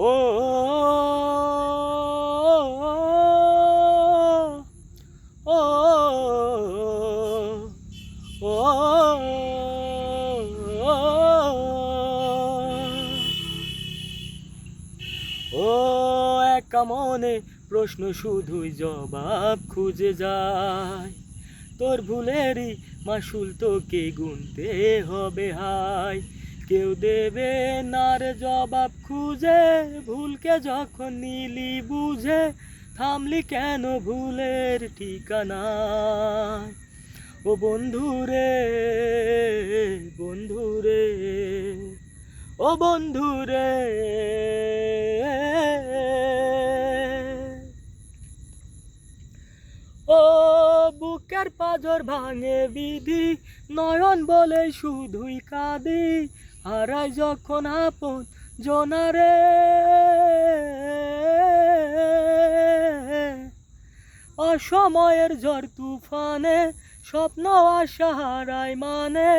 ও ও একা মনে প্রশ্ন শুধুই জবাব খুঁজে যায় তোর ভুলেরই মাসুল তোকে গুনতে হবে হাই কেউ দেবে না রে জবাব খুঁজে, ভুলকে যখন নিলি বুঝে, থামলি কেন ভুলের ঠিকানা ও বন্ধুরে বন্ধুরে, ও বন্ধুরে। ও বুকের পাজর ভাঙে বিধি, নয়ন বলে শুধুই কাঁদি হারাই যখন আপন জনারে অসময়ের ঝড় তুফানে, স্বপ্ন আশা হারায় মানে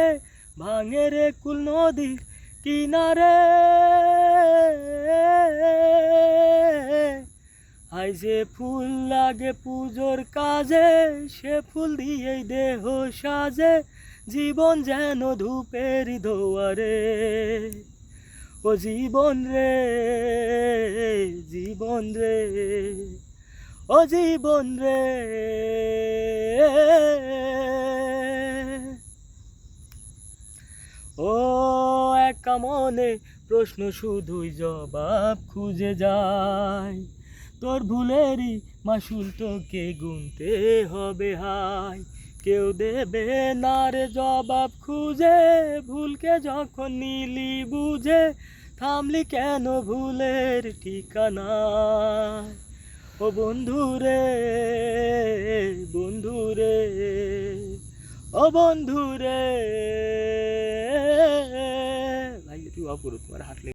ভাঙে রে কুল নদীর কিনারে। আই যে ফুল লাগে পুজোর কাজে, সে ফুল দিয়েই দেহ সাজে জীবন যেন ধূপের দোয়ারে ও জীবন রে জীবন রে, ও জীবন রে। ও একা মনে প্রশ্ন শুধুই জবাব খুঁজে যায়। তোর ভুলেরই মাসুল তোকে গুনতে হবে হাই কেউ দেবে না রে জবাব খুঁজে, ভুলকে যখন নিলি বুঝে, থামলি কেন ভুলের ঠিকানা? ও বন্ধুরে বন্ধুরে, ও বন্ধুরে। ভাই অফ করো তোমার হাত